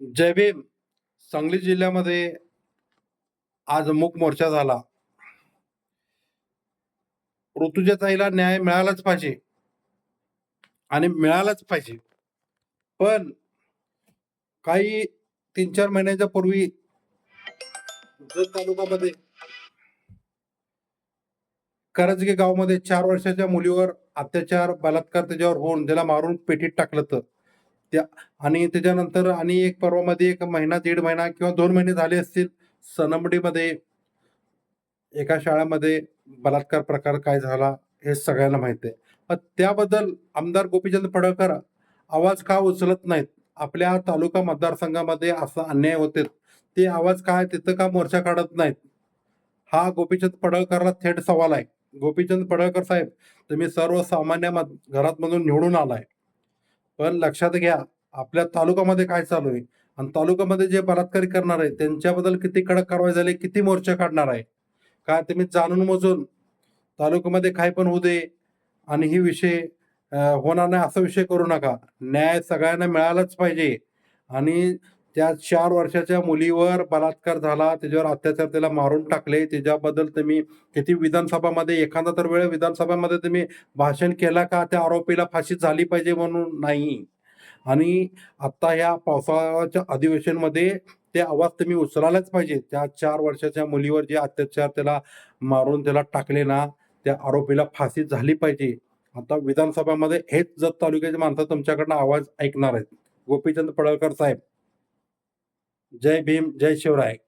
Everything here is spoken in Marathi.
जय भीम. सांगली जिल्ह्यामध्ये आज मूक मोर्चा झाला. ऋतुजा ताईला न्याय मिळालाच पाहिजे. आणि मिळालाच पाहिजे. पण काही तीन चार महिन्याच्या पूर्वी जत तालुक्यामध्ये करजगे गावमध्ये चार वर्षाच्या मुलीवर अत्याचार बलात्कार त्याच्यावर होऊन त्याला मारून पेटीत टाकलं तर त्या आणि त्याच्यानंतर आणि एक पर्वामध्ये एक महिना दीड महिना किंवा दोन महिने झाले असतील सनमडीमध्ये एका शाळेमध्ये बलात्कार प्रकार काय झाला हे सगळ्यांना माहिती आहे. पण त्याबद्दल आमदार गोपीचंद पडळकर आवाज का उचलत नाहीत? आपल्या तालुका मतदारसंघामध्ये असा अन्याय होते. ते आवाज काय? तिथं का मोर्चा काढत नाहीत? हा गोपीचंद पडळकरला थेट सवाल आहे. गोपीचंद पडळकर साहेब तुम्ही सर्वसामान्य मत घरात मधून निवडून आलाय. पण लक्षात घ्या आपल्या तालुक्यामध्ये काय चालू आहे? आणि तालुक्यामध्ये जे बलात्कारी करणार आहे त्यांच्याबद्दल किती कडक कारवाई झाली किती मोर्चा काढणार आहे? काय तुम्ही जाणून मोजून तालुक्यामध्ये काय पण होऊ दे आणि ही विषय होणार नाही असा विषय करू नका. न्याय सगळ्यांना मिळालाच पाहिजे. आणि त्या चार वर्षाच्या मुलीवर बलात्कार झाला त्याच्यावर अत्याचार त्याला मारून टाकले. त्याच्याबद्दल तुम्ही किती विधानसभामध्ये एखादा तर वेळ विधानसभामध्ये तुम्ही भाषण केला का? त्या आरोपीला फाशी झाली पाहिजे म्हणून नाही. आणि आता ह्या पावसाळ्याच्या अधिवेशनमध्ये ते आवाज तुम्ही उचलायलाच पाहिजे. त्या चार वर्षाच्या मुलीवर जे अत्याचार त्याला मारून त्याला टाकले ना त्या आरोपीला फाशी झाली पाहिजे. आता विधानसभामध्ये हेच जत तालुक्याचे माणसं तुमच्याकडनं आवाज ऐकणार आहेत. गोपीचंद पडळकर साहेब जय भीम जय शिवराय